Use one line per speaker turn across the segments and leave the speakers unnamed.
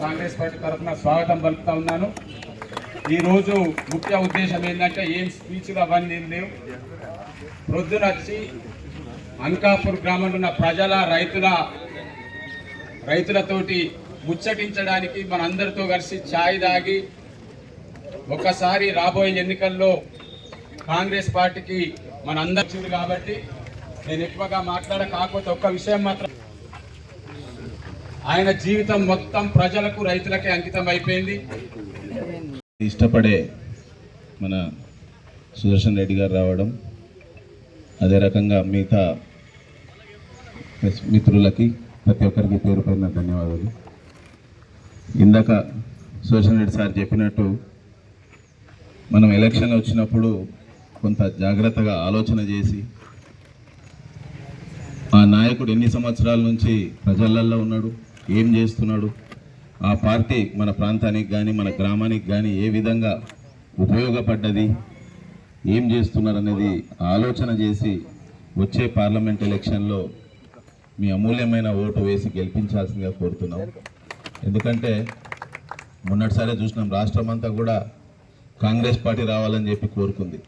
Congress party తరఫున స్వాగతం పలుకుతా ఉన్నాను. ఈరోజు ముఖ్య ఉద్దేశం ఏంటంటే ఏం స్పీచ్లు అవన్నీ ఏం లేవు. ప్రొద్దున వచ్చి అంకాపూర్ గ్రామంలో ఉన్న ప్రజల రైతుల రైతులతోటి ముచ్చటించడానికి మనందరితో కలిసి ఛాయ్ తాగి ఒకసారి రాబోయే ఎన్నికల్లో కాంగ్రెస్ పార్టీకి మనందరి కాబట్టి నేను ఎక్కువగా మాట్లాడ కాకపోతే ఒక్క విషయం మాత్రం ఆయన జీవితం మొత్తం ప్రజలకు రైతులకే అంకితం అయిపోయింది.
ఇష్టపడే మన సుదర్శన్ రెడ్డి గారు రావడం అదే రకంగా మిగతా మిత్రులకి ప్రతి ఒక్కరికి పేరు పైన ధన్యవాదాలు. ఇందాక సుదర్శన్ రెడ్డి సార్ చెప్పినట్టు మనం ఎలక్షన్ వచ్చినప్పుడు కొంత జాగ్రత్తగా ఆలోచన చేసి ఆ నాయకుడు ఎన్ని సంవత్సరాల నుంచి ప్రజలల్లో ఉన్నాడు ఏం చేస్తున్నాడు? ఆ పార్టీ మన ప్రాంతానికి కానీ మన గ్రామానికి కానీ ఏ విధంగా ఉపయోగపడ్డది? ఏం చేస్తున్నారు అనేది ఆలోచన చేసి వచ్చే పార్లమెంట్ ఎలక్షన్లో మీ అమూల్యమైన ఓటు వేసి గెలిపించాల్సిందిగా కోరుతున్నాం. ఎందుకంటే మొన్నటిసారే చూసినాం రాష్ట్రం అంతా కూడా కాంగ్రెస్ పార్టీ రావాలని చెప్పి కోరుకుంది.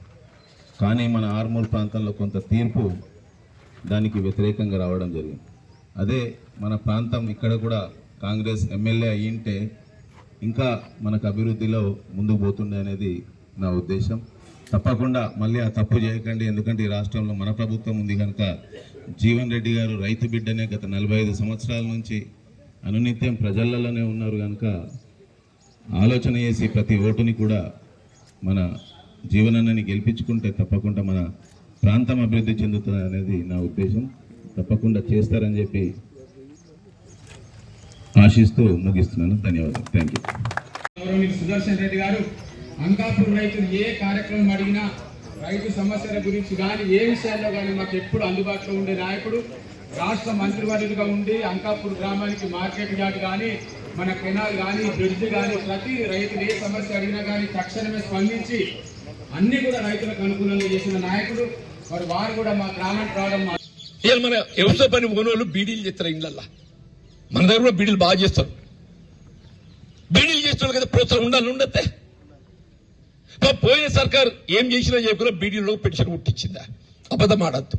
కానీ మన ఆర్మూర్ ప్రాంతంలో కొంత తీర్పు దానికి వ్యతిరేకంగా రావడం జరిగింది. అదే మన ప్రాంతం ఇక్కడ కూడా కాంగ్రెస్ ఎమ్మెల్యే అయ్యింటే ఇంకా మనకు అభివృద్ధిలో ముందుకు పోతుండే అనేది నా ఉద్దేశం. తప్పకుండా మళ్ళీ ఆ తప్పు చేయకండి. ఎందుకంటే ఈ రాష్ట్రంలో మన ప్రభుత్వం ఉంది కనుక జీవన్ రెడ్డి గారు రైతు బిడ్డనే గత నలభై ఐదు సంవత్సరాల నుంచి అనునిత్యం ప్రజలలోనే ఉన్నారు కనుక ఆలోచన చేసి ప్రతి ఓటుని కూడా మన జీవనాన్ని గెలిపించుకుంటే తప్పకుండా మన ప్రాంతం అభివృద్ధి చెందుతుంది అనేది నా ఉద్దేశం. తప్పకుండా చేస్తారని చెప్పి ఆశిస్తూ ముగిస్తున్నాను. ధన్యవాదాలు. థ్యాంక్ యూ
సుదర్శన్ రెడ్డి గారు అంకాపూర్ రైతులు ఏ కార్యక్రమం అడిగినా రైతు సమస్యల గురించి కానీ ఏ విషయాల్లో కానీ మాకు ఎప్పుడు అందుబాటులో ఉండే నాయకుడు రాష్ట్ర మంత్రివర్యులుగా ఉండి అంకాపూర్ గ్రామానికి మార్కెట్ యార్డ్ కానీ మన కెనాల్ కానీ బ్రిడ్జ్ కానీ ప్రతి రైతులు ఏ సమస్య అడిగినా కానీ తక్షణమే స్పందించి అన్ని కూడా రైతులకు అనుకూలంగా చేసిన నాయకుడు. మరి వారు కూడా మా గ్రామానికి రావడం
ఇవాళ మన వ్యవసాయ పని కొనోళ్ళు బీడీలు చేస్తారు ఇళ్ళల్లా మన దగ్గర కూడా బీడీలు బాగా చేస్తారు. బీడీలు చేస్తారు కదా ప్రోత్సాహం ఉండాలి ఉండతే పోయిన సర్కార్ ఏం చేసినా చెప్పినా బీడీలో పెన్షన్ ముట్టించిందా అబద్ధం ఆడద్దు.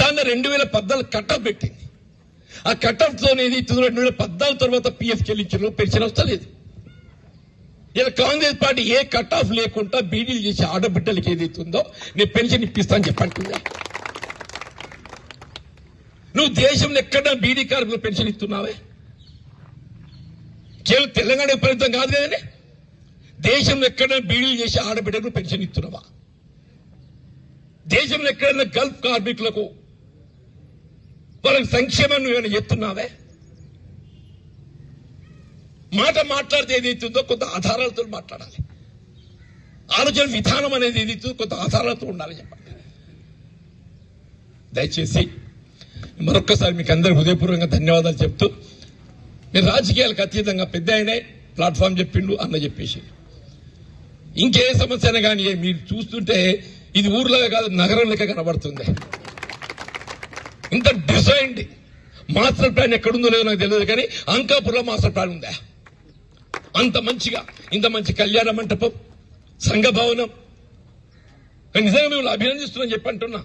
దాన్ని రెండు వేల పద్నాలుగు కట్టప్ పెట్టింది. ఆ కట్టప్తో రెండు వేల పద్నాలుగు తర్వాత పిఎఫ్ చెల్లించిన పెన్షన్ వస్తలేదు. ఇలా కాంగ్రెస్ పార్టీ ఏ కట్ ఆఫ్ లేకుండా బీడీలు చేసి ఆడబిడ్డలకి ఏదైతుందో నేను పెన్షన్ ఇప్పిస్తాను చెప్పండి నువ్వు దేశంలో ఎక్కడ బీడీ కార్మికులు పెన్షన్ ఇస్తున్నావే? కేవలం తెలంగాణ ఫలితం కాదు కదండి. దేశంలో ఎక్కడ బీడీలు చేసి ఆడబిడ్డకు పెన్షన్ ఇస్తున్నావా? దేశంలో ఎక్కడైనా గల్ఫ్ కార్మికులకు వాళ్ళకి సంక్షేమం నువ్వేమైనా చెప్తున్నావే మాట మాట్లాడితే ఏదైతుందో కొంత ఆధారాలతో మాట్లాడాలి. ఆలోచన విధానం అనేది ఏదైతుందో కొంత ఆధారాలతో ఉండాలి చెప్పండి. దయచేసి మరొక్కసారి మీకు అందరికి హృదయపూర్వకంగా ధన్యవాదాలు చెప్తూ మీరు రాజకీయాలకు అతీతంగా పెద్ద ఆయనే ప్లాట్ఫామ్ చెప్పిండు అన్న చెప్పేసి. ఇంకే సమస్య అయినా కానీ మీరు చూస్తుంటే ఇది ఊర్లో కాదు నగరం లెక్క కనబడుతుంది. ఇంత డిజైన్డ్ మాస్టర్ ప్లాన్ ఎక్కడుందో లేదో నాకు తెలియదు కానీ అంకాపురంలో మాస్టర్ ప్లాన్ ఉందా? అంత మంచిగా ఇంత మంచి కళ్యాణ మంటపం సంఘ భవనం. నిజంగా మిమ్మల్ని అభినందిస్తున్నాను చెప్పి అంటున్నా.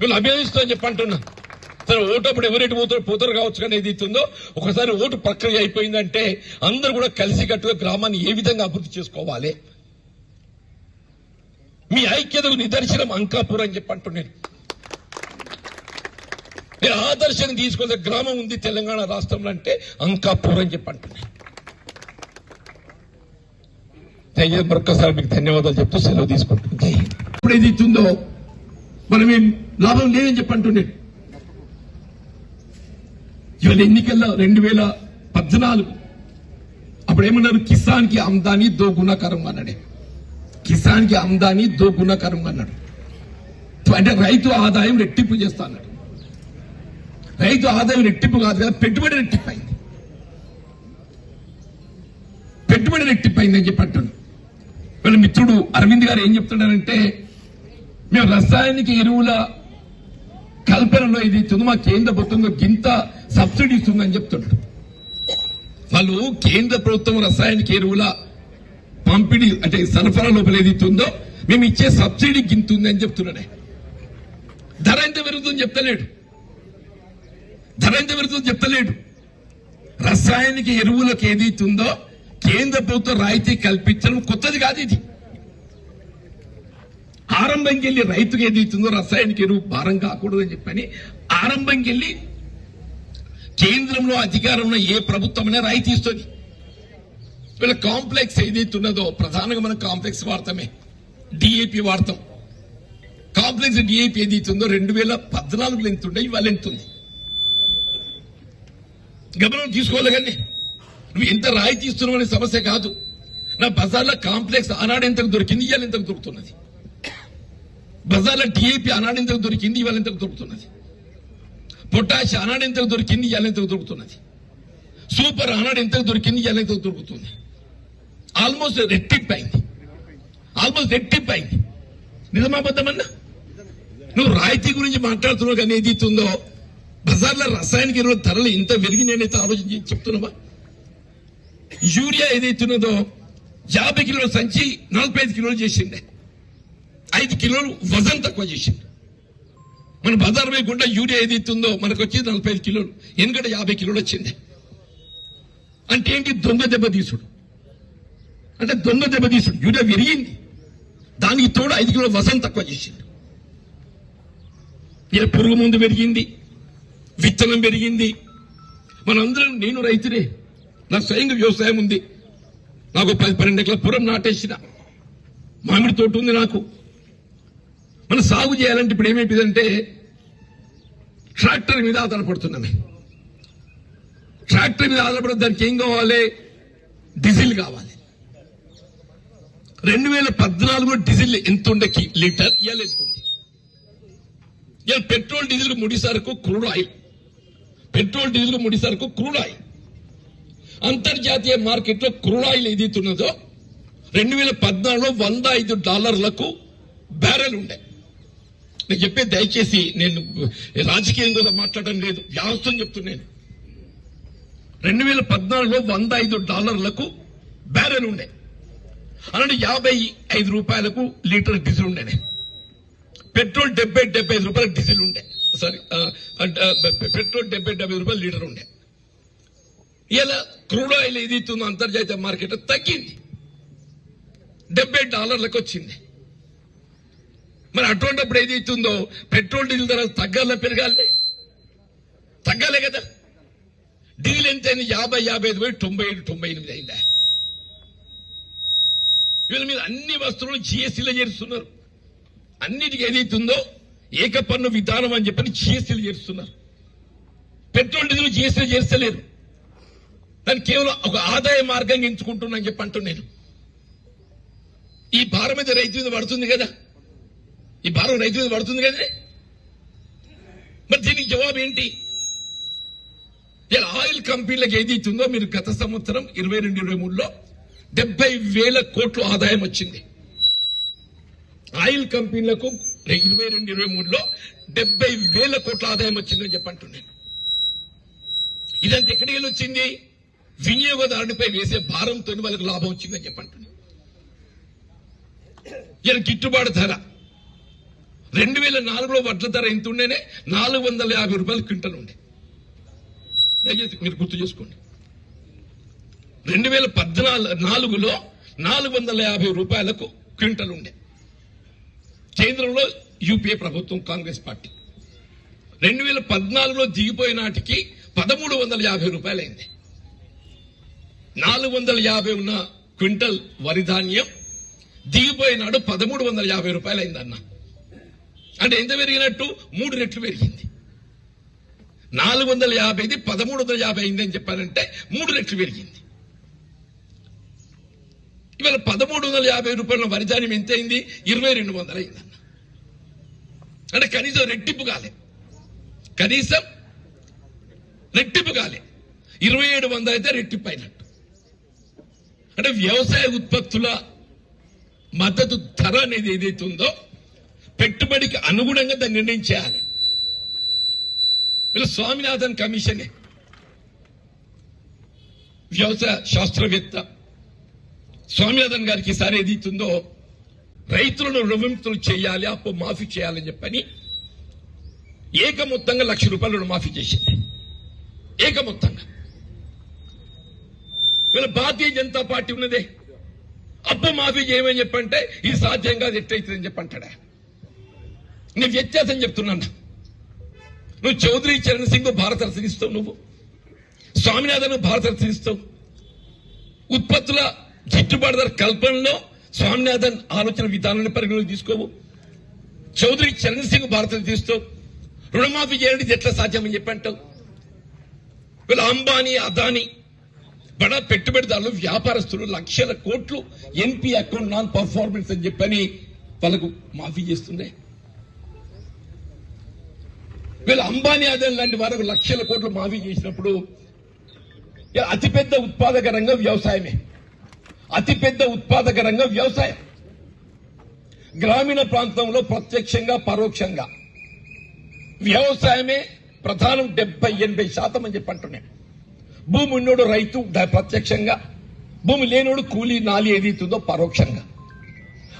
మిమ్మల్ని అభినందిస్తున్నాను చెప్పి అంటున్నా. సరే ఓటప్పుడు అప్పుడు ఎవరెటు పోతారు పోతారు కావచ్చు కానీ ఏది ఇస్తుందో ఒకసారి ఓటు ప్రక్రియ అయిపోయిందంటే అందరూ కూడా కలిసికట్టుగా గ్రామాన్ని ఏ విధంగా అభివృద్ధి చేసుకోవాలి? మీ ఐక్యతకు నిదర్శనం అంకాపూర్ అని చెప్పి అంటున్నాను నేను ఆదర్శం తీసుకునే గ్రామం ఉంది తెలంగాణ రాష్ట్రంలో అంటే అంకాపూర్ అని చెప్పి అంటున్నాను మరొకసారి మీకు ధన్యవాదాలు చెప్తూ సెలవు తీసుకుంటుంది ఇప్పుడు ఏది ఇస్తుందో మనం లాభం లేదని చెప్పి అంటున్నాను ఇవాళ ఎన్నికల్లో రెండు వేల పద్నాలుగు. అప్పుడు ఏమన్నారు? కిసాన్కి ఆమ్దాని దో గుణకరం అన్నాడే. కిసాన్కి ఆమ్దాని దో గుణకరం అన్నాడు. అంటే రైతు ఆదాయం రెట్టింపు చేస్తా అన్నాడు. రైతు ఆదాయం రెట్టింపు కాదు కదా పెట్టుబడి రెట్టింపు అయింది పెట్టుబడి రెట్టింపు అయిందని చెప్పి అంటాడు వీళ్ళ మిత్రుడు అరవింద్ గారు ఏం చెప్తున్నాడంటే మేము రసాయనిక ఎరువుల కల్పనలో ఇది తుదుమా కేంద్ర ప్రభుత్వంలో గింత సబ్సిడీ ఇస్తుందని చెప్తుంటాడు. వాళ్ళు కేంద్ర ప్రభుత్వం రసాయనిక ఎరువుల పంపిణీ అంటే సరఫరా లోపల ఏదైతే మేము ఇచ్చే సబ్సిడీ గింతుంది అని చెప్తున్నాడే. ధర ఎంత పెరుగుతుందని చెప్తలేడు. ధర ఎంత పెరుగుతుందో చెప్తలేడు. రసాయనిక ఎరువులకు ఏది ఇస్తుందో కేంద్ర ప్రభుత్వం రాయితీ కల్పించడం కొత్తది కాదు ఇది. ఆరంభంకి వెళ్ళి రైతుకు ఏదైతుందో రసాయనిక ఎరువు భారం కాకూడదని చెప్పని ఆరంభంకి వెళ్ళి కేంద్రంలో అధికారంలో ఏ ప్రభుత్వమైనా రాయితీ ఇస్తుంది వీళ్ళ కాంప్లెక్స్ ఏదైతే ఉన్నదో ప్రధానంగా మనం కాంప్లెక్స్ వాడతామే డిఏపి వాడతాం. కాంప్లెక్స్ డిఏపి ఏదైతే ఉందో రెండు వేల పద్నాలుగులో ఎంత ఉండే ఇవాళ ఎంత ఉంది? గమనం తీసుకోవాలి కానీ నువ్వు ఎంత రాయితీ ఇస్తున్నావు అనే సమస్య కాదు. నా బజార్లో కాంప్లెక్స్ ఆనాడు ఎంతకు దొరికింది ఇవాళ ఎంతకు దొరుకుతున్నది? బజార్లో డిఏపి ఆనాడు ఎంతకు దొరికింది ఇవాళ ఎంతకు దొరుకుతున్నది? పొటాష్ ఆనాడు ఎంతకు దొరికింది ఇవాళ దొరుకుతున్నది? సూపర్ ఆనాడు ఎంతకు దొరికింది ఇవాళ దొరుకుతుంది? ఆల్మోస్ట్ రెట్టింపు అయింది ఆల్మోస్ట్ రెట్టింపు అయింది నిజమాబద్ధమన్నా నువ్వు రాయితీ గురించి మాట్లాడుతున్నావు కానీ ఏది ఉందో బజార్లో రసాయనిక ఎరువుల ధరలు ఇంత పెరిగి నేనైతే ఆలోచించి చెప్తున్నావా? యూరియా ఏదైతున్నదో యాభై కిలోల సంచి నలభై ఐదు కిలోలు చేసిండే. ఐదు కిలోలు వజన్ తక్కువ చేసిండు. మన బజార్ పోయి గుండా యూరియా ఏదైతుందో మనకు వచ్చేది నలభై ఐదు కిలోలు. ఎందుకంటే యాభై కిలోలు వచ్చింది. అంటే ఏంటి? దొంగ దెబ్బ తీసుడు. అంటే దొంగ దెబ్బ తీసుడు. యూరియా విరిగింది. దానికి తోడు ఐదు కిలోల వసం తక్కువ చేసిండు. ఇలా పురుగు ముందు పెరిగింది. విత్తనం పెరిగింది. మనందరం నేను రైతునే. నా స్వయంగా వ్యవసాయం ఉంది. నాకు పది పన్నెండు ఎకరాల పురం నాటేసిన. మామిడి తోట ఉంది నాకు. మనం సాగు చేయాలంటే ఇప్పుడు ఏమైపోయిందంటే ట్రాక్టర్ మీద ఆధారపడుతున్నాం ట్రాక్టర్ మీద ఆధారపడే దానికి ఏం కావాలి? డీజిల్ కావాలి. రెండు వేల పద్నాలుగులో డీజిల్ ఎంత ఉండే లీటర్? ఇవాళ ఎంత ఉంది? ఇవాళ పెట్రోల్ డీజిల్ ముడి సరుకు క్రూడ్ ఆయిల్. పెట్రోల్ డీజిల్ ముడి సరుకు క్రూడ్ ఆయిల్. అంతర్జాతీయ మార్కెట్లో క్రూడ్ ఆయిల్ ఏదైతున్నదో రెండు వేల పద్నాలుగులో వంద ఐదు డాలర్లకు బ్యారెల్ ఉండే. నేను చెప్పే దయచేసి నేను రాజకీయంగా మాట్లాడడం లేదు. వ్యవస్థను చెప్తున్నాను రెండు వేల పద్నాలుగులో వంద ఐదు డాలర్లకు బ్యారెల్ ఉండే. అలాంటి యాభై ఐదు రూపాయలకు లీటర్ డీజిల్ ఉండేనే పెట్రోల్ డెబ్బై డెబ్బై ఐదు రూపాయల డీజిల్ ఉండే. సారీ పెట్రోల్ డెబ్బై డెబ్బై ఐదు రూపాయలు లీటర్ ఉండే. ఇలా క్రూడ్ ఆయిల్ ఏదైతుందో అంతర్జాతీయ మార్కెట్ తగ్గింది. డెబ్బై డాలర్లకు వచ్చింది. మరి అటువంటిప్పుడు ఏదైతుందో పెట్రోల్ డీజిల్ ధర తగ్గాల పెరగాలి. తగ్గాలే కదా. డీజిల్ ఎంత అయింది? యాభై యాభై ఐదు పోయి తొంభై ఏడు తొంభై ఎనిమిది అయిందా? వీళ్ళ మీద అన్ని వస్తువులు జిఎస్టీలో చేరుస్తున్నారు. అన్నిటికీ ఏదైతుందో ఏక పన్ను విధానం అని చెప్పని జిఎస్టీలు చేరుస్తున్నారు. పెట్రోల్ డీజిల్ జిఎస్టీ చేస్తలేరు దాన్ని కేవలం ఒక ఆదాయ మార్గంగా ఎంచుకుంటున్నా అని చెప్పి అంటున్నాను ఈ భారం మీద రైతు మీద పడుతుంది కదా. ఈ భారం రైతు మీద పడుతుంది కదా. మరి దీనికి జవాబు ఏంటి? ఇలా ఆయిల్ కంపెనీలకు ఏది ఇస్తుందో మీరు గత సంవత్సరం ఇరవై రెండు ఇరవై మూడులో డెబ్బై వేల కోట్లు ఆదాయం వచ్చింది. ఆయిల్ కంపెనీలకు ఇరవై రెండు ఇరవై మూడులో డెబ్బై వేల కోట్ల ఆదాయం వచ్చిందని చెప్పంటున్నాను ఇదంతా ఎక్కడికి వెళ్ళి వచ్చింది వినియోగదారుడిపై వేసే భారంతో వాళ్ళకి లాభం వచ్చిందని చెప్పంటున్నాను ఇలా గిట్టుబాటు ధర. రెండు వేల నాలుగులో వడ్ల ధర ఎంత ఉండేనే నాలుగు వందల యాభై రూపాయలు క్వింటల్ ఉండే. దయచేసి మీరు గుర్తు చేసుకోండి. రెండు వేల పద్నాలుగు నాలుగులో నాలుగు వందల యాభై రూపాయలకు క్వింటల్ ఉండే. కేంద్రంలో యూపీఏ ప్రభుత్వం కాంగ్రెస్ పార్టీ. రెండు వేల పద్నాలుగులో దిగిపోయిన నాటికి పదమూడు వందల యాభై రూపాయలు అయింది నాలుగు వందల యాభై ఉన్న క్వింటల్ వరి ధాన్యం దిగిపోయినాడు పదమూడు వందల యాభై రూపాయలు అన్నా అంటే ఎంత పెరిగినట్టు? మూడు రెట్లు పెరిగింది. నాలుగు వందల యాభైది పదమూడు వందల యాభై అయింది అని చెప్పారంటే మూడు రెట్లు పెరిగింది. ఇవాళ పదమూడు వందల యాభై రూపాయల వరి ధాన్యం ఎంత అయింది ఇరవై రెండు వందలు అయిందన్న అంటే కనీసం రెట్టింపు కాలే. కనీసం రెట్టింపు కాలే. ఇరవై ఏడు వందలు అయితే రెట్టింపు అయినట్టు అంటే వ్యవసాయ ఉత్పత్తుల మద్దతు ధర అనేది ఏదైతే ఉందో పెట్టుబడికి అనుగుణంగా దాన్ని నిర్ణయం చేయాలి వీళ్ళు స్వామినాథన్ కమిషనే. వ్యవసాయ శాస్త్రవేత్త. స్వామినాథన్ గారికి ఈసారి ఏది ఇస్తుందో రైతులను రుణముక్తులు చేయాలి అప్పు మాఫీ చేయాలని చెప్పని ఏక మొత్తంగా లక్ష రూపాయలు రుణమాఫీ చేసింది. ఏక మొత్తంగా వీళ్ళ భారతీయ జనతా పార్టీ ఉన్నదే. అప్పు మాఫీ చేయమని చెప్పంటే ఇది సాధ్యం కాదు ఎట్టయితుందని చెప్పంటాడా? నేను వ్యత్యాసం చెప్తున్నాను. నువ్వు చౌదరి చరణ్ సింగ్ భారత రచనిస్తావు నువ్వు. స్వామినాథన్ భారత రచనిస్తావు ఉత్పత్తుల గిట్టుబాటు ధర కల్పనలో స్వామినాథన్ ఆలోచన విధానాన్ని పరిగణలోకి తీసుకోవు. చౌదరి చరణ్ సింగ్ భారత తీస్తావు రుణమాఫీ చేయడం ఎట్లా సాధ్యమని చెప్పంటావు? వీళ్ళ అంబానీ అదానీ బడా పెట్టుబడిదారులు వ్యాపారస్తులు లక్షల కోట్లు ఎన్పి అకౌంట్ నాన్ పర్ఫార్మెన్స్ అని చెప్పని వాళ్ళకు మాఫీ చేస్తుండే. వీళ్ళు అంబానీ అదాని లాంటి వారు లక్షల కోట్లు మాఫీ చేసినప్పుడు అతిపెద్ద ఉత్పాదక రంగం వ్యవసాయమే. అతిపెద్ద ఉత్పాదక రంగం వ్యవసాయం. గ్రామీణ ప్రాంతంలో ప్రత్యక్షంగా పరోక్షంగా వ్యవసాయమే ప్రధానం డెబ్బై ఎనభై శాతం అని చెప్పి భూమి ఉన్నోడు రైతు ప్రత్యక్షంగా భూమి లేనోడు కూలీ నాలి ఏదైతుందో పరోక్షంగా.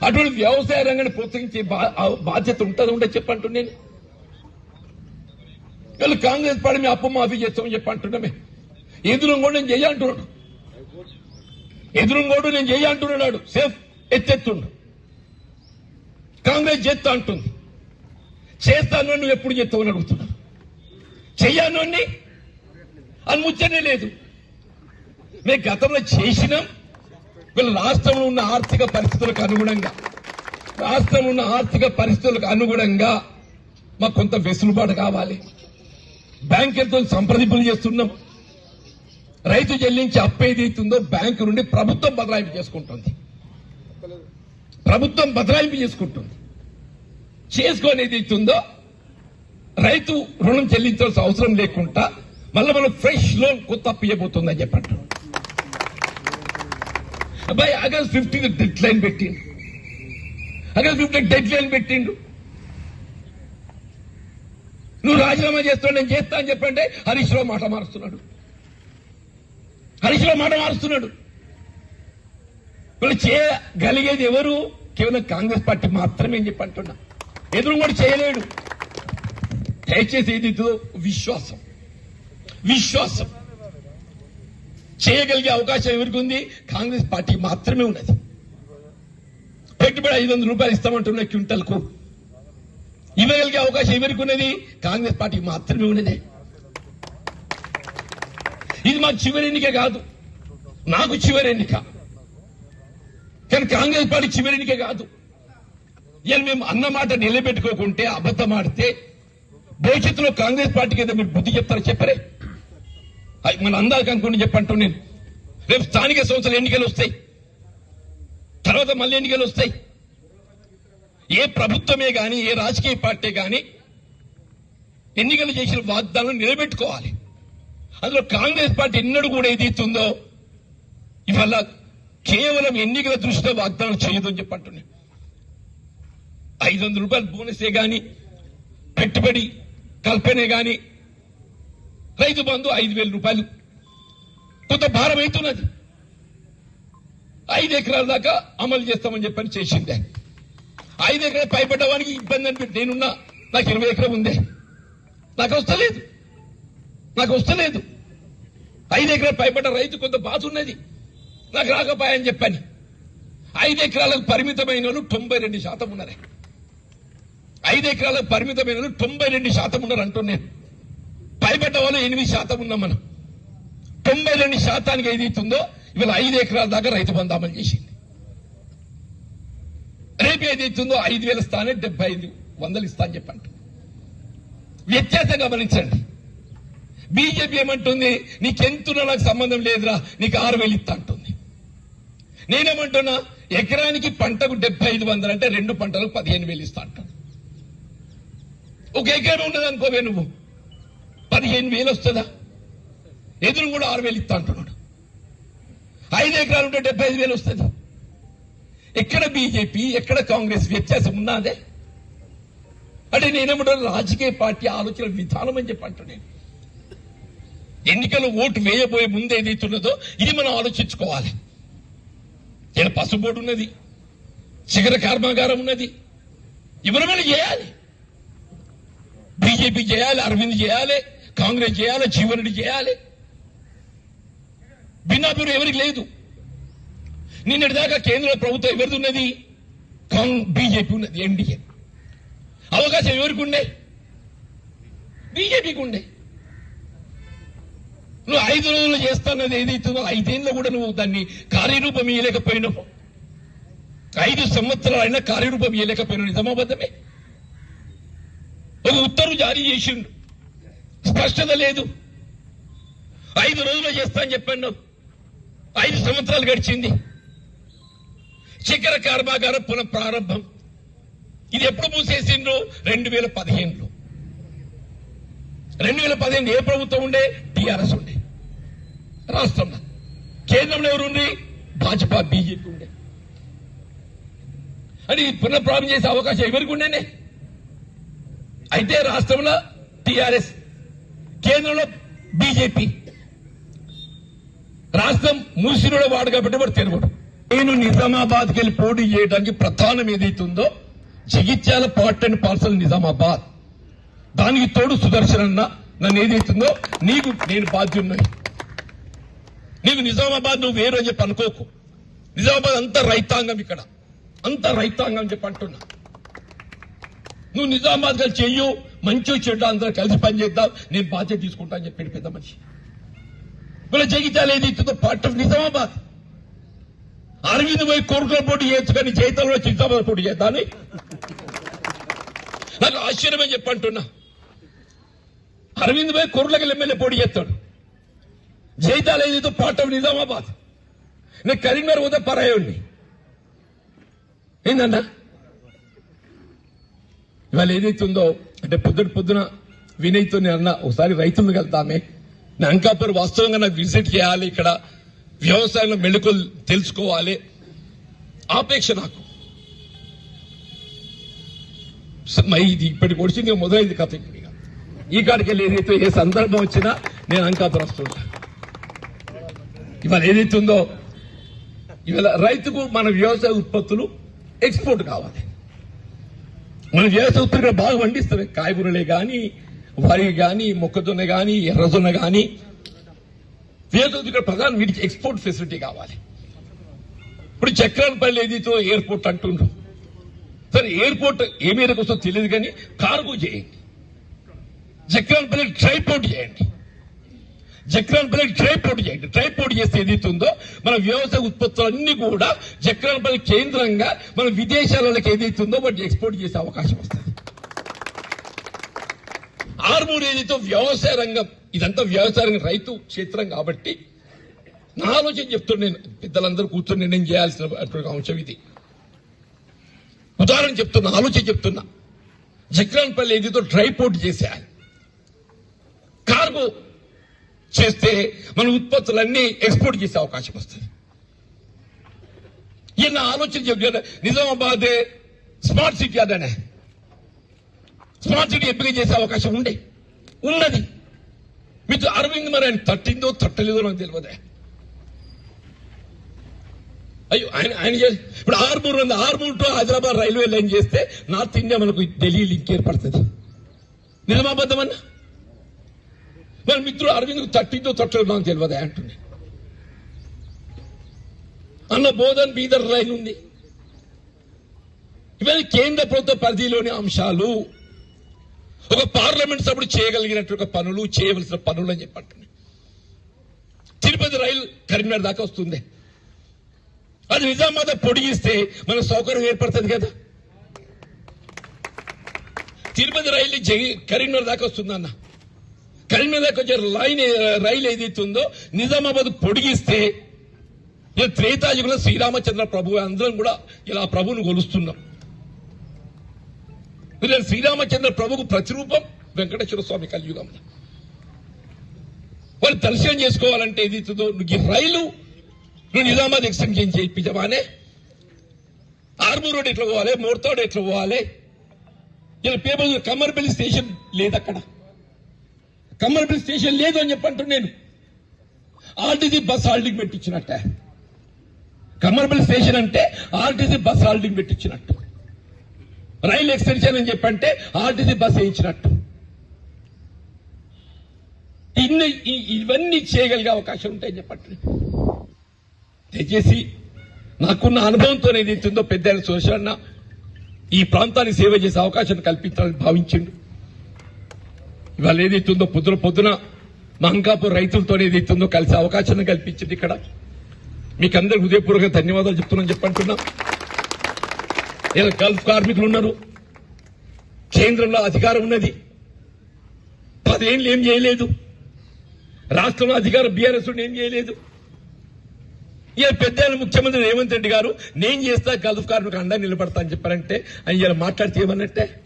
అటువంటి వ్యవసాయ రంగాన్ని ప్రోత్సహించే బా- బాధ్యత ఉంటుంది ఉండే చెప్పంటున్నాను నేను వీళ్ళు కాంగ్రెస్ పార్టీ మేము అప్పు మాఫీ చేస్తామని చెప్పి అంటున్నామే. ఎదురుంగోడు నేను చెయ్యి అంటున్నాడు. ఎదురుంగోడు నేను చెయ్యి అంటున్నాడు. సేఫ్ ఎత్తెత్తుండు. కాంగ్రెస్ చేస్తా అంటుంది. చేస్తాను నువ్వు ఎప్పుడు చేస్తావు అని అడుగుతున్నాడు చెయ్యాను అని ముచ్చనే లేదు. మేము గతంలో చేసినాం. వీళ్ళ రాష్ట్రంలో ఉన్న ఆర్థిక పరిస్థితులకు అనుగుణంగా. రాష్ట్రంలో ఉన్న ఆర్థిక పరిస్థితులకు అనుగుణంగా మాకు కొంత వెసులుబాటు కావాలి. బ్యాంకులతో సంప్రదింపులు చేస్తున్నాం. రైతు చెల్లించి అప్పు ఏదైతుందో బ్యాంకు నుండి ప్రభుత్వం బదలాయింపు చేసుకుంటుంది. ప్రభుత్వం బదలాయింపు చేసుకుంటుంది. చేసుకొని ఏదైతుందో రైతు రుణం చెల్లించాల్సిన అవసరం లేకుండా మళ్ళీ మనం ఫ్రెష్ లోన్ కొత్త అప్పు ఇవ్వబోతుందని చెప్పండి అబ్బాయి ఆగస్ట్ ఫిఫ్టీన్ డెడ్ లైన్ పెట్టిండు. ఆగస్ట్ ఫిఫ్టీన్ డెడ్ లైన్ పెట్టిండు. నువ్వు రాజీనామా చేస్తావు నేను చేస్తా అని చెప్పంటే హరీష్ రావు మాట మారుస్తున్నాడు. హరీష్ రావు మాట మారుస్తున్నాడు. వీళ్ళు చేయగలిగేది ఎవరు? కేవలం కాంగ్రెస్ పార్టీ మాత్రమే అని చెప్పి అంటున్నా. ఎదురు కూడా చేయలేడు. దయచేసి ఏది విశ్వాసం. విశ్వాసం. చేయగలిగే అవకాశం ఎవరికి ఉంది? కాంగ్రెస్ పార్టీ మాత్రమే ఉన్నది. పెట్టుబడి ఐదు వందల రూపాయలు ఇస్తామంటున్న క్వింటల్కు. ఇవ్వగలిగే అవకాశం ఎవరికి కాంగ్రెస్ పార్టీకి మాత్రమే ఉండేది ఇది మా చివరి ఎన్నిక కాదు. నాకు చివరి ఎన్నిక. కానీ కాంగ్రెస్ పార్టీ చివరి ఎన్నిక కాదు. ఇవాళ మేము అన్నమాట నిలబెట్టుకోకుంటే అబద్ధం ఆడితే భవిష్యత్తులో కాంగ్రెస్ పార్టీకి ఏదో మీరు బుద్ధి చెప్తారో చెప్పరే. మన అందాక అనుకుని చెప్పంటూ నేను. రేపు స్థానిక సంస్థల ఎన్నికలు వస్తాయి. తర్వాత మళ్ళీ ఎన్నికలు వస్తాయి. ఏ ప్రభుత్వమే కానీ ఏ రాజకీయ పార్టీ కానీ ఎన్నికలు చేసిన వాగ్దానం నిలబెట్టుకోవాలి. అందులో కాంగ్రెస్ పార్టీ ఎన్నడూ కూడా ఏదైతుందో ఇస్తుందో ఇవాళ కేవలం ఎన్నికల దృష్టిలో వాగ్దానం చేయదు అని చెప్పంటున్నాను ఐదు వందల రూపాయలు బోనసే గాని పెట్టుబడి కల్పనే గాని రైతు బంధు ఐదు వేల రూపాయలు. కొంత భారం అవుతున్నది ఐదు ఎకరాల దాకా అమలు చేస్తామని చెప్పని చేసిందే ఐదు ఎకరాలు పైపడ్డవానికి ఇబ్బంది అనిపించింది నేనున్నా నాకు ఇరవై ఎకరం ఉంది. నాకు వస్తలేదు. నాకు వస్తలేదు. ఐదు ఎకరాలు పైపడ్డ రైతు కొంత బాధ ఉన్నది. నాకు రాకపోయాని చెప్పాను. ఐదు ఎకరాలకు పరిమితమైన వాళ్ళు తొంభై రెండు శాతం ఉన్నారే. ఐదు ఎకరాలకు పరిమితమైన వాళ్ళు తొంభై రెండు శాతం ఉన్నారు అంటున్నాను పైబడ్డ వాళ్ళు ఎనిమిది శాతం ఉన్నాం మనం. తొంభై రెండు శాతానికి ఏది ఇస్తుందో ఇవాళ ఐదు ఎకరాల దాకా రైతు బంధు అమలు చేసింది. రేపు ఏది ఇస్తుందో ఐదు వేల స్థానే డెబ్బై ఐదు వందలు ఇస్తా అని చెప్పండి వ్యత్యాసం గమనించండి. బీజేపీ ఏమంటుంది? నీకెంతున్నా నాకు సంబంధం లేదురా నీకు ఆరు వేలు ఇస్తా అంటుంది. నేనేమంటున్నా? ఎకరానికి పంటకు డెబ్బై ఐదు వందలు అంటే రెండు పంటలకు పదిహేను వేలు ఇస్తా అంటాను ఒక ఎకరం ఉండదు అనుకోవే నువ్వు. పదిహేను వేలు వస్తుందా? ఎదురు కూడా ఆరు వేలు ఇస్తా అంటున్నాడు. ఐదు ఎకరాలు ఉంటే డెబ్బై ఐదు వేలు వస్తుందా? ఎక్కడ బీజేపీ ఎక్కడ కాంగ్రెస్ వ్యత్యాసం ఉన్నాదే అంటే నేనేమంటాను రాజకీయ పార్టీ ఆలోచన విధానం అని చెప్పంట నేను. ఎన్నికలు ఓటు వేయబోయే ముందు ఏదైతున్నదో ఇది మనం ఆలోచించుకోవాలి. ఇలా పసుబోర్డు ఉన్నది శిఖర కర్మాగారం ఉన్నది. ఎవరైనా చేయాలి. బీజేపీ చేయాలి అరవింద్ చేయాలి కాంగ్రెస్ చేయాలి జీవన్ రెడ్డి చేయాలి. భిన్నాభిరు ఎవరికి లేదు. నిన్నటిదాకా కేంద్ర ప్రభుత్వం ఎవరిది ఉన్నది కాంగ్ బీజేపీ ఉన్నది ఎన్డీఏ. అవకాశం ఎవరికి ఉండే బీజేపీకి ఉండే నువ్వు ఐదు రోజులు చేస్తానది ఏదైతుందో ఐదేళ్ళు కూడా నువ్వు దాన్ని కార్యరూపం ఇయ్యలేకపోయినావు. ఐదు సంవత్సరాలైనా కార్యరూపం ఇయ్యలేకపోయినావు. నిజమాబద్ధమే? ఒక ఉత్తర్వు జారీ చేసిండు. స్పష్టత లేదు. ఐదు రోజులు చేస్తా అని చెప్పాను. ఐదు సంవత్సరాలు గడిచింది. చక్కెర కర్మాగారం పునః ప్రారంభం ఇది ఎప్పుడు మూసేసిండ్రు? రెండు వేల పదిహేనులో. రెండు వేల పదిహేను ఏ ప్రభుత్వం ఉండే? టిఆర్ఎస్ ఉండే. రాష్ట్రంలో. కేంద్రంలో ఎవరు భాజపా బీజేపీ ఉండే. అని పునఃప్రారంభం చేసే అవకాశం ఎవరికి ఉండేనే? అయితే రాష్ట్రంలో టిఆర్ఎస్ కేంద్రంలో బీజేపీ. రాష్ట్రం మూసినోడే వాడు కాబట్టి వాడు తెరవడు నేను నిజామాబాద్కి వెళ్ళి పోటీ చేయడానికి ప్రధానం ఏదైతుందో Jagtial part and parcel Nizamabad. దానికి తోడు సుదర్శన్ అన్న నన్ను ఏదైతుందో నీకు నేను బాధ్యున్నాయి నీకు నిజామాబాద్ నువ్వు వేరే చెప్పి అనుకోకు. నిజామాబాద్ అంత రైతాంగం ఇక్కడ. అంత రైతాంగం చెప్పి అంటున్నా. నువ్వు నిజామాబాద్ కలిసి చెయ్యు మంచి చెడ్డ అందరూ కలిసి పనిచేద్దాం నేను బాధ్యత తీసుకుంటా అని చెప్పాడు పెద్ద మనిషి. వీళ్ళ జగిత్యాల ఏదైతుందో పార్ట్ ఆఫ్ నిజామాబాద్. అరవింద్ పోయి కోర్టులో పోటీ చేయొచ్చు కానీ జైతాల్లో వచ్చి పోటీ చేద్దాని నాకు ఆశ్చర్యమే చెప్పంటున్నా. అరవింద్ భాయ్ కొర్రలకి ఎమ్మెల్యే పోటీ చేస్తాడు. జైతాల్ ఏదైతే పార్ట్ ఆఫ్ నిజామాబాద్. నేను కరీంనగర్ పోతే పరాయోడిని. ఏందన్నా? ఇవాళ ఏదైతుందో అంటే పొద్దున పొద్దున వినయ్తో నేను అన్న ఒకసారి రైతులు వెళ్తామే నా అంకాపూర్ వాస్తవంగా నాకు విజిట్ చేయాలి ఇక్కడ. వ్యవసాయంలో మెళుకులు తెలుసుకోవాలి. ఆపేక్ష నాకు. ఇది ఇప్పటికి వచ్చింది మొదలైంది కథ ఇప్పుడు ఈ కాడికి వెళ్ళి ఏదైతే ఏ సందర్భం వచ్చినా నేను అంకాపురం వస్తుంటా ఇవాళ ఏదైతే ఉందో ఇవాళ రైతుకు మన వ్యవసాయ ఉత్పత్తులు ఎక్స్పోర్ట్ కావాలి. మన వ్యవసాయ ఉత్పత్తులు బాగా పండిస్తాం కాయగూరలే కానీ వరి కానీ మొక్కజొన్న కానీ ఎర్రజొన్న కానీ వ్యవసాయ ఉత్పత్తులు ప్రధాన వీటికి ఎక్స్పోర్ట్ ఫెసిలిటీ కావాలి. ఇప్పుడు చక్రాలపల్లి ఏదైతే ఎయిర్పోర్ట్ అంటుండ్రు సరే ఎయిర్పోర్ట్ ఏ మేరకు వస్తుందో తెలియదు కానీ కార్గో చేయండి. చక్రాలపల్లి ట్రైపోర్ట్ చేయండి. చక్రాలపల్లి ట్రైపోర్ట్ చేయండి. ట్రైపోర్ట్ చేస్తే ఏదైతుందో మన వ్యవసాయ ఉత్పత్తులన్నీ కూడా చక్రాలపల్లి కేంద్రంగా మన విదేశాలకు ఏదైతుందో వాటిని ఎక్స్పోర్ట్ చేసే అవకాశం వస్తుంది. ఆర్మూర్ ఏదైతే వ్యవసాయ రంగం ఇదంతా వ్యవసాయ రైతు క్షేత్రం కాబట్టి నా ఆలోచన చెప్తున్నాను నేను. పెద్దలందరూ కూర్చొని నిర్ణయం చేయాల్సిన అంశం ఇది. ఉదాహరణ చెప్తున్నా ఆలోచన చెప్తున్నా. జక్రాన్పల్లి ఏదితో డ్రై పోర్ట్ చేసేయాలి కార్గో చేస్తే మన ఉత్పత్తులన్నీ ఎక్స్పోర్ట్ చేసే అవకాశం వస్తుంది. ఈయన ఆలోచన చెప్తున్నా నిజామాబాద్ స్మార్ట్ సిటీ అదనే. స్మార్ట్ సిటీ ఎంపిక చేసే అవకాశం ఉండే. ఉన్నది. విత్ అరవింద్ మరి ఆయన తట్టిందో తట్టలేదో నాకు తెలియదే. అయ్యో ఆయన ఆయన చేసి- ఇప్పుడు ఆర్మూర్ ఉంది. Armoor to Hyderabad railway line చేస్తే నార్త్ ఇండియా మనకు ఢిల్లీ లింక్ ఏర్పడుతుంది నిజమాబద్ధం అన్న మరి మిత్రుడు అరవింద్ తట్టిందో తట్టలేదో నాకు తెలియదే అంటుంది. అన్న బోధన్ బీదర్ లైన్ ఉంది ఇవన్నీ కేంద్ర ప్రభుత్వ పరిధిలోని అంశాలు. ఒక పార్లమెంట్ సభ్యుడు చేయగలిగినట్టు పనులు చేయవలసిన పనులు అని చెప్పండి. తిరుపతి రైలు కరీంనగర్ దాకా వస్తుంది. అది నిజామాబాద్ పొడిగిస్తే మన సౌకర్యం ఏర్పడుతుంది కదా. తిరుపతి రైలు కరీంనగర్ దాకా వస్తుంది అన్న. కరీంనగర్ దాకా వచ్చే లైన్ రైలు ఏదైతే ఉందో నిజామాబాద్ పొడిగిస్తే ఇలా త్రేతాయుగంలో శ్రీరామచంద్ర ప్రభు అందరం కూడా ఇలా ప్రభువును కొలుస్తున్నాం. ఇలా శ్రీరామచంద్ర ప్రభుకు ప్రతిరూపం వెంకటేశ్వర స్వామి కలియుగంలో వాళ్ళు దర్శనం చేసుకోవాలంటే ఏది నువ్వు ఈ రైలు నువ్వు నిజామాబాద్ ఎక్స్టెన్షన్ చేయించవానే ఆర్మూర్ రోడ్ ఎట్లా పోవాలి? మోర్తాడ్ ఎట్లా పోవాలి? ఇలా పేపర్ కమ్మర్పల్లి స్టేషన్ లేదు అక్కడ. కమ్మరపల్లి స్టేషన్ లేదు అని చెప్పంటు నేను. ఆర్టీసీ బస్ హాల్డింగ్ పెట్టించినట్ట. కమ్మరపల్లి స్టేషన్ అంటే ఆర్టీసీ బస్ హాల్డింగ్ పెట్టించినట్టు. రైలు ఎక్స్టెన్షన్ అని చెప్పంటే ఆర్టీసీ బస్ వేయించినట్టు. ఇన్ని ఇవన్నీ చేయగలిగే అవకాశం ఉంటాయని చెప్పండి. దయచేసి నాకున్న అనుభవంతో ఏదైతుందో పెద్ద సురేషన్న ఈ ప్రాంతానికి సేవ చేసే అవకాశం కల్పించాలని భావించిండు. ఇవాళ ఏదైతుందో పొద్దున పొద్దున మంకాపూర్ రైతులతో ఏదైతుందో కలిసే అవకాశాన్ని కల్పించింది ఇక్కడ. మీకు అందరికి హృదయపూర్వక ధన్యవాదాలు చెప్తున్నాను చెప్పంటున్నా. ఇలా గల్ఫ్ కార్మికులు ఉన్నారు కేంద్రంలో అధికారం ఉన్నది. పదేళ్ళు ఏం చేయలేదు. రాష్ట్రంలో అధికారం బీఆర్ఎస్ ఏం చేయలేదు. ఇక పెద్ద ముఖ్యమంత్రి రేవంత్ రెడ్డి గారు నేను చేస్తా గల్ఫ్ కార్మికు అండా నిలబడతా అని చెప్పారంటే ఆయన ఇలా మాట్లాడితే ఏమన్నట్టే?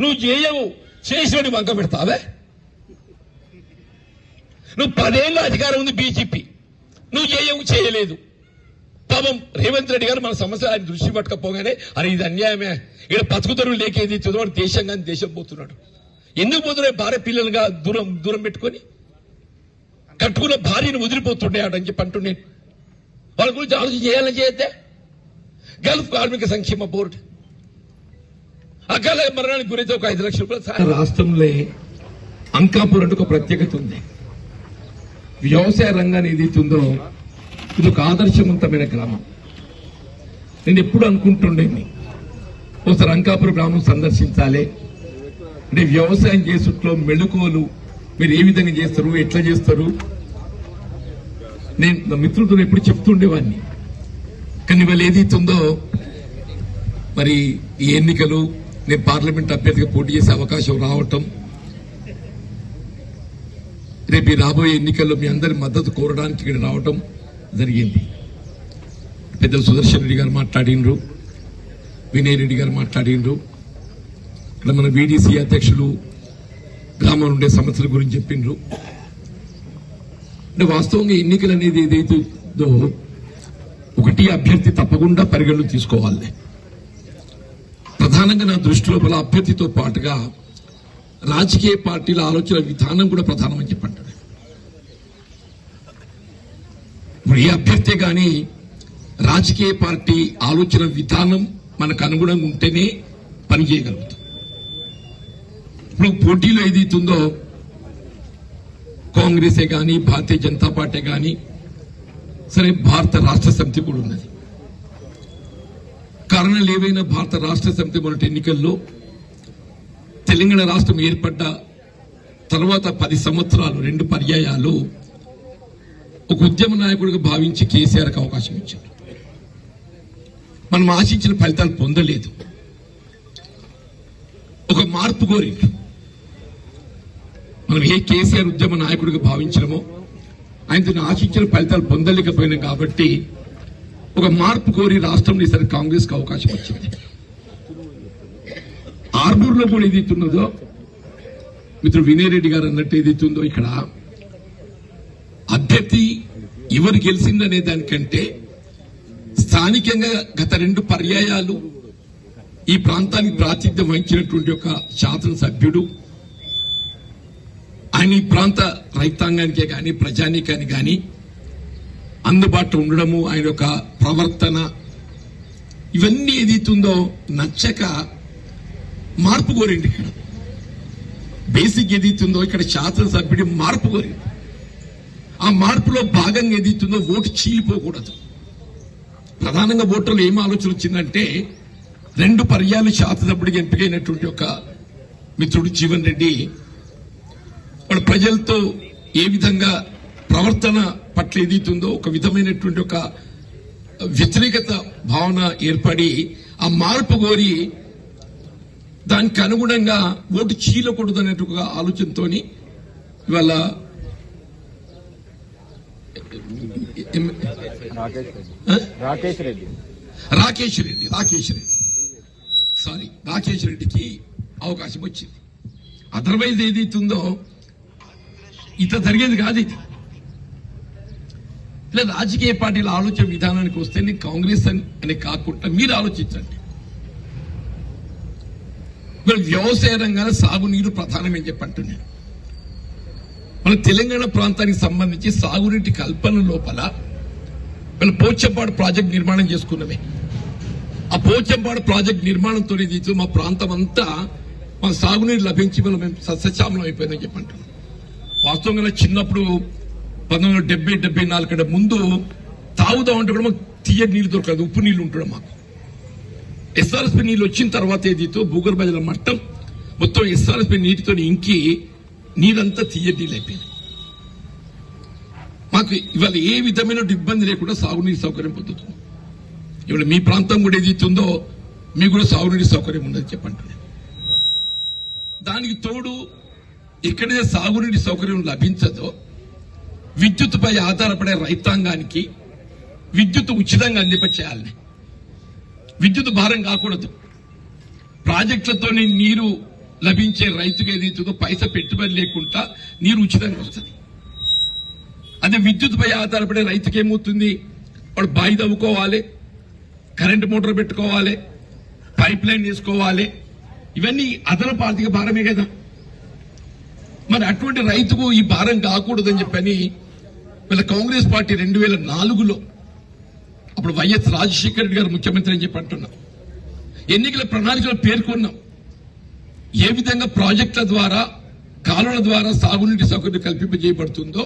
నువ్వు చేయవు చేసినట్టు వంక పెడతావే? నువ్వు పదేళ్ళ అధికారం ఉంది బీజేపీ. నువ్వు చేయవు చేయలేదు. పాపం రేవంత్ రెడ్డి గారు మన సమస్య ఆయన దృష్టి పట్టకపోగానే అరే ఇది అన్యాయమే. ఇక్కడ బతుకుతరు లేకేది? చదువు దేశం కానీ దేశం పోతున్నాడు. ఎందుకు పోతున్నాయి భార్య పిల్లలుగా దూరం దూరం పెట్టుకొని కట్టుకున్న భార్యను వదిలిపోతుండే అని చెప్పి అంటుండే. వాళ్ళ గురించి ఆలోచన చేయాలని చేయొద్దే? గల్ఫ్ కార్మిక సంక్షేమ బోర్డు. అకాల మరణానికి గురైతే ఒక ఐదు లక్షల రూపాయలు రాష్ట్రంలో అంకాపూర్ ఒక ప్రత్యేకత ఉంది. వ్యవసాయ రంగాన్ని ఏదైతే ఉందో ఇది ఒక ఆదర్శవంతమైన గ్రామం. నేను ఎప్పుడు అనుకుంటుండేది ఒకసారి అంకాపురం గ్రామం సందర్శించాలి. అంటే వ్యవసాయం చేసుట్లో మెళుకువలు మీరు ఏ విధంగా చేస్తారు ఎట్లా చేస్తారు? నేను నా మిత్రులతో ఎప్పుడు చెప్తుండేవాడిని. కానీ ఇవాళ ఏదైతుందో మరి ఈ ఎన్నికలు నేను పార్లమెంట్ అభ్యర్థిగా పోటీ చేసే అవకాశం రావటం రేపు ఈ రాబోయే ఎన్నికల్లో మీ అందరి మద్దతు కోరడానికి ఇక్కడ రావటం జరిగింది. పెద్దలు సుదర్శన్ రెడ్డి గారు మాట్లాడిండ్రు వినయ్ రెడ్డి గారు మాట్లాడిండ్రు. ఇక్కడ మన బీడీసీ అధ్యక్షులు గ్రామంలో ఉండే సమస్యల గురించి చెప్పిండ్రు. అంటే వాస్తవంగా ఎన్నికలు అనేది ఏదైతే ఒకటి అభ్యర్థి తప్పకుండా పరిగణన తీసుకోవాలి. ప్రధానంగా నా దృష్టి లోపల అభ్యర్థితో పాటుగా రాజకీయ పార్టీల ఆలోచన విధానం కూడా ప్రధానమని చెప్పంటారు. ఇప్పుడు ఏ అభ్యర్థి కానీ రాజకీయ పార్టీ ఆలోచన విధానం మనకు అనుగుణంగా ఉంటేనే పని చేయగలుగుతాం. ఇప్పుడు పోటీలో ఏదైతుందో కాంగ్రెసే కానీ భారతీయ జనతా పార్టీ కానీ సరే భారత రాష్ట్ర సమితి కూడా ఉన్నది. కారణాలు ఏవైనా భారత రాష్ట్ర సమితి మొదటి ఎన్నికల్లో తెలంగాణ రాష్ట్రం ఏర్పడ్డ తర్వాత పది సంవత్సరాలు రెండు పర్యాయాలు ఒక ఉద్యమ నాయకుడిగా భావించి కేసీఆర్కి అవకాశం ఇచ్చారు మనం ఆశించిన ఫలితాలు పొందలేదు. ఒక మార్పు కోరి మనం ఏ కేసీఆర్ ఉద్యమ నాయకుడిగా భావించడమో ఆయనతో ఆశించిన ఫలితాలు పొందలేకపోయినాం కాబట్టి ఒక మార్పు కోరి రాష్ట్రంలో ఈసారి కాంగ్రెస్కు అవకాశం వచ్చింది. ఆర్మూర్లో కూడా ఏదైతున్నదో మిత్రుడు వినయ్ రెడ్డి గారు అన్నట్టు ఏదైతుందో ఇక్కడ అభ్యర్థి ఎవరు గెలిచిందనే దానికంటే స్థానికంగా గత రెండు పర్యాయాలు ఈ ప్రాంతానికి ప్రాతిథ్యం వహించినటువంటి ఒక శాసనసభ్యుడు ఆయన ఈ ప్రాంత రైతాంగానికే కానీ ప్రజానీకాన్ని కానీ అందుబాటులో ఉండడము ఆయన యొక్క ప్రవర్తన ఇవన్నీ ఏదైతుందో నచ్చక మార్పు కోరిండి ఇక్కడ. బేసిక్ ఏదైతుందో ఇక్కడ శాసనసభ్యుడి మార్పు కోరింది. ఆ మార్పులో భాగంగా ఏదైతుందో ఓటు చీలిపోకూడదు. ప్రధానంగా ఓటర్లు ఏం ఆలోచన వచ్చిందంటే రెండు పర్యాలు శాసనసభ్యుడికి ఎంపికైనటువంటి ఒక మిత్రుడు జీవన్ రెడ్డి వాడు ప్రజలతో ఏ విధంగా ప్రవర్తన పట్ల ఏదైతుందో ఒక విధమైనటువంటి ఒక వ్యతిరేకత భావన ఏర్పడి ఆ మార్పు కోరి దానికి అనుగుణంగా ఓటు చీలకూడదు అనేటువంటి ఆలోచనతోని ఇవాళ
రాకేష్ రెడ్డి.
రాకేష్ రెడ్డి రాకేష్ రెడ్డి. సారీ రాకేష్ రెడ్డికి అవకాశం వచ్చింది. అదర్వైజ్ ఏదైతుందో ఇత జరిగేది కాదు ఇది. ఇలా రాజకీయ పార్టీల ఆలోచన విధానానికి వస్తే నేను కాంగ్రెస్ అని కాకుండా మీరు ఆలోచించండి. వ్యవసాయ రంగాల సాగునీరు ప్రధానమని చెప్పంటున్నాను మన తెలంగాణ ప్రాంతానికి సంబంధించి సాగునీటి కల్పన లోపల మన పోచంపాడు ప్రాజెక్ట్ నిర్మాణం చేసుకున్నమే. ఆ పోచంపాడు ప్రాజెక్ట్ నిర్మాణంతో ఇది మా ప్రాంతం అంతా మన సాగునీరు లభించి మనం మేము సస్యశ్యామలం అయిపోయిందని చెప్పంటున్నాం. వాస్తవంగా చిన్నప్పుడు పంతొమ్మిది వందల డెబ్బై డెబ్బై నాలుగు కంటే ముందు తాగుదామంటే కూడా మాకు తీయటి నీళ్ళు దొరకదు ఉప్పు నీళ్ళు ఉంటుండే మాకు. ఎస్ఆర్ఎస్పీ నీళ్ళు వచ్చిన తర్వాత ఏదైతే భూగర్భ జల మట్టం మొత్తం ఎస్ఆర్ఎస్పీ నీటితో ఇంకి నీరంతా తీయటి అయిపోయింది మాకు ఇవాళ ఏ విధమైన ఇబ్బంది లేకుండా సాగునీటి సౌకర్యం పొందుతుంది ఇవాళ మీ ప్రాంతం కూడా ఏదైతే ఉందో మీకు కూడా సాగునీటి సౌకర్యం ఉందని చెప్పండి దానికి తోడు ఎక్కడైతే సాగునీటి సౌకర్యం లభించదో విద్యుత్పై ఆధారపడే రైతాంగానికి విద్యుత్ ఉచితంగా అందింపచేయాలని విద్యుత్ భారం కాకూడదు. ప్రాజెక్టులతోని నీరు లభించే రైతుకు ఏదైతుందో పైస పెట్టుబడి లేకుండా నీరు ఉచితంగా వస్తుంది. అదే విద్యుత్పై ఆధారపడే రైతుకి ఏమవుతుంది? వాడు బావి తవ్వుకోవాలి కరెంటు మోటార్ పెట్టుకోవాలి పైప్ లైన్ వేసుకోవాలి. ఇవన్నీ అదనపు ఆర్థిక భారమే కదా. మరి అటువంటి రైతుకు ఈ భారం కాకూడదని చెప్పని వీళ్ళ కాంగ్రెస్ పార్టీ రెండు వేల నాలుగులో అప్పుడు వైఎస్ రాజశేఖర రెడ్డి గారు ముఖ్యమంత్రి అని చెప్పి అంటున్నాం ఎన్నికల ప్రణాళికలు పేర్కొన్నాం. ఏ విధంగా ప్రాజెక్టుల ద్వారా కాలువల ద్వారా సాగునీటి సౌకర్యం కల్పింపజేయబడుతుందో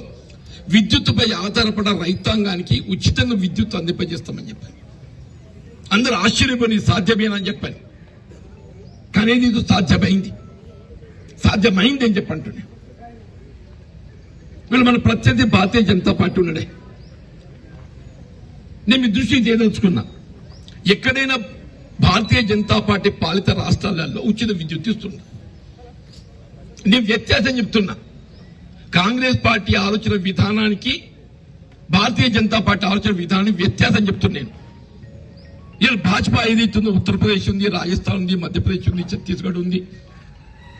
విద్యుత్తుపై ఆధారపడ రైతాంగానికి ఉచితంగా విద్యుత్ అందింపజేస్తామని చెప్పాను అందరూ ఆశ్చర్యపోయి సాధ్యమేనని చెప్పాను కానీ ఇది సాధ్యమైంది? సాధ్యమైంది అని చెప్పి వీళ్ళు మన ప్రత్యర్థి భారతీయ జనతా పార్టీ ఉన్నాడే. నేను మీ దృష్టి చేయదలుచుకున్నా ఎక్కడైనా భారతీయ జనతా పార్టీ పాలిత రాష్ట్రాలలో ఉచిత విద్యుత్ ఇస్తుంది. నేను వ్యత్యాసం చెప్తున్నా. కాంగ్రెస్ పార్టీ ఆలోచన విధానానికి భారతీయ జనతా పార్టీ ఆలోచన విధానానికి వ్యత్యాసం చెప్తున్నాను ఇలా భాజపా ఏదైతుందో ఉత్తరప్రదేశ్ ఉంది రాజస్థాన్ ఉంది మధ్యప్రదేశ్ ఉంది ఛత్తీస్గఢ్ ఉంది.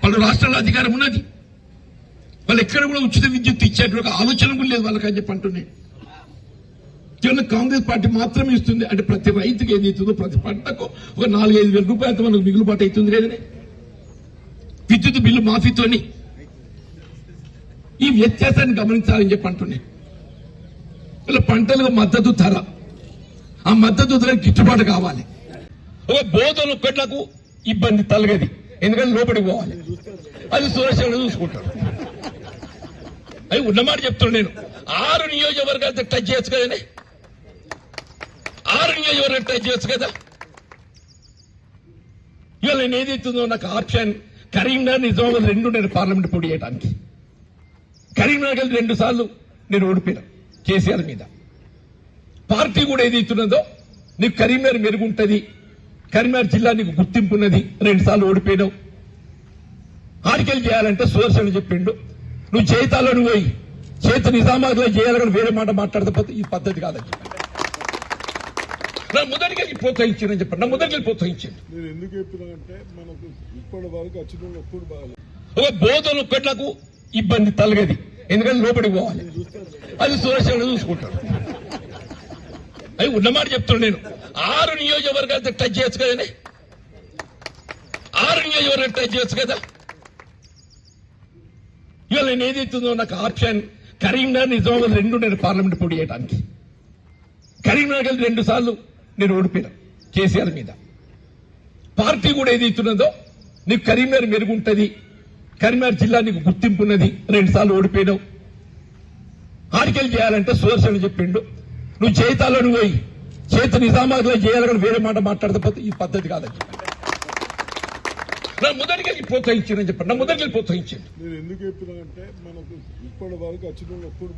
పలు రాష్ట్రాల్లో అధికారం ఉన్నది. వాళ్ళు ఎక్కడ కూడా ఉచిత విద్యుత్ ఇచ్చేటువంటి ఆలోచన కూడా లేదు వాళ్ళకని చెప్పి అంటున్నాయి కేవలం కాంగ్రెస్ పార్టీ మాత్రమే ఇస్తుంది. అంటే ప్రతి రైతుకి ఏది ఇస్తుందో ప్రతి పంటకు ఒక నాలుగైదు వేల రూపాయలతో మనకు మిగులుబాటు అవుతుంది లేదని? విద్యుత్ బిల్లు మాఫీతోని. ఈ వ్యత్యాసాన్ని గమనించాలని చెప్పి అంటున్నాయి ఇలా పంటలకు మద్దతు ధర. ఆ మద్దతు ధర గిట్టుబాటు కావాలి. ఒక బోధలు ఒక్కట్లకు ఇబ్బంది తలగది. ఎందుకంటే లోపలికి పోవాలి. అది సురక్షణ చూసుకుంటాడు అది ఉన్నమాట చెప్తున్నాను నేను. ఆరు నియోజకవర్గాలతో టచ్ చేయొచ్చు కదండి ఆరంగా నియోజకవర్గాలు టచ్ చేయొచ్చు కదా? ఇవాళ నేను ఏదైతుందో నాకు ఆప్షన్ కరీంనగర్ నిజామాబాద్ రెండు నేను పార్లమెంట్ పోటీ చేయడానికి కరీంనగర్ రెండు సార్లు నేను ఓడిపోయినా కేసీఆర్ మీద. పార్టీ కూడా ఏదైతున్నదో నీకు కరీంనగర్ మెరుగుంటది కరీంనగర్ జిల్లా నీకు గుర్తింపు ఉన్నది రెండు సార్లు ఓడిపోయినావు. ఆర్కెల్ చేయాలంటే సుదర్శన్ చెప్పిండు. నువ్వు చేతాలో పోయి చేత నిజామాబాద్లో చేయాలని వేరే మాట మాట్లాడకపోతే ఈ పద్ధతి కాదని చెప్పాను నా మొదటికి ప్రోత్సహించానని చెప్పండి నా మొదటికి ప్రోత్సహించాను
నేను ఎందుకు చెప్పినానంటే మనకు ఇప్పటి వరకు వచ్చిన వాళ్ళు బాగాలేదు.
ఒక బోధన ఒక్కట్లకు ఇబ్బంది తలగది. ఎందుకంటే లోపలికి పోవాలి. అది సురక్షణ చూసుకుంటాడు. అది ఉన్నమాట చెప్తున్నాను నేను. ఆరు నియోజకవర్గాలతో టచ్ చేయొచ్చు కదండి ఆరు నియోజకవర్గాలు టచ్ చేయొచ్చు కదా? ఇవాళ నేను ఏదైతుందో నాకు ఆప్షన్. కరీంనగర్ నిజామాబాద్ రెండు నేను పార్లమెంట్ పోటీ చేయడానికి కరీంనగర్ రెండు సార్లు నేను ఓడిపోయినా కేసీఆర్ మీద. పార్టీ కూడా ఏదైతున్నదో నీకు కరీంనగర్ మెరుగుంటుంది కరీంనగర్ జిల్లా నీకు గుర్తింపు ఉన్నది రెండుసార్లు ఓడిపోయినావు. ఆర్కెల్ చేయాలంటే సుదర్శన్ చెప్పిండు. నువ్వు చేతాలను నువ్వు పోయి చేత నిజామాబాద్లో చేయాలని వేరే మాట మాట్లాడకపోతే ఈ పద్ధతి కాదని చెప్పి. నా మొదటికి అని చెప్పండి నా మొదటికి ప్రోత్సహించాను
నేను ఎందుకు చెప్పినానంటే మనకు ఇప్పటి వరకు వచ్చిన ఎప్పుడు